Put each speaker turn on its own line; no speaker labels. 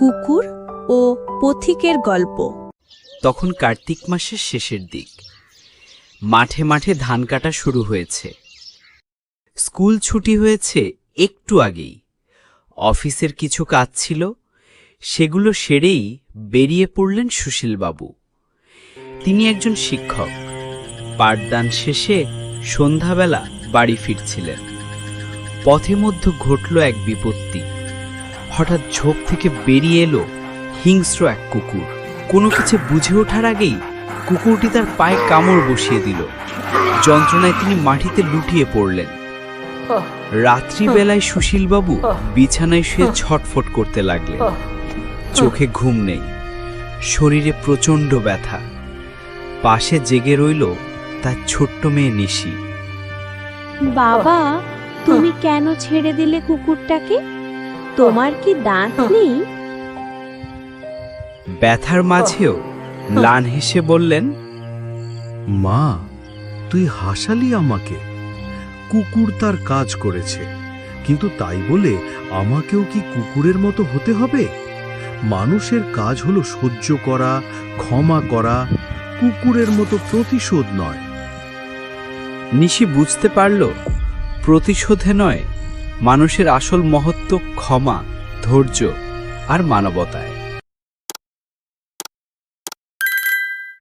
কুকুর ও পথিকের গল্প।
তখন কার্তিক মাসের শেষের দিক। মাঠে মাঠে ধান কাটা শুরু হয়েছে। স্কুল ছুটি হয়েছে একটু আগেই। অফিসের কিছু কাজ ছিল, সেগুলো সেরেই বেরিয়ে পড়লেন সুশীলবাবু। তিনি একজন শিক্ষক। পাঠদান শেষে সন্ধ্যাবেলা বাড়ি ফিরছিলেন। পথে মধ্যে ঘটল এক বিপত্তি। হঠাৎ ঝোপ থেকে বেরিয়ে এলো হিংস্র এক কুকুর। কোনো কিছু বুঝে ওঠার আগেই কুকুরটি তার পায়ে কামড় বসিয়ে দিল। যন্ত্রণায় তিনি মাটিতে লুটিয়ে পড়লেন। রাত্রিবেলায় সুশীলবাবু বিছানায় শুয়ে ছটফট করতে লাগলেন। চোখে ঘুম নেই। শরীরে প্রচণ্ড ব্যথা। পাশে জেগে রইল তার ছোট্ট মেয়ে নিশি।
বাবা, তুমি কেন ছেড়ে দিলে কুকুরটাকে? তোমার কি দাঁত নেই?
ব্যথার মাঝেও ম্লান হেসে বললেন
মা তুই হাসালি আমাকে। কুকুর তার কাজ করেছে। কিন্তু তাই বলে আমাকেও কি কুকুরের মতো হতে হবে? মানুষের কাজ হলো সহ্য করা ক্ষমা করা কুকুরের মতো প্রতিশোধ নয়।
নিশি বুঝতে পারল প্রতিশোধে নয় মানুষের আসল মহত্ব ক্ষমা ধৈর্য আর মানবতায়।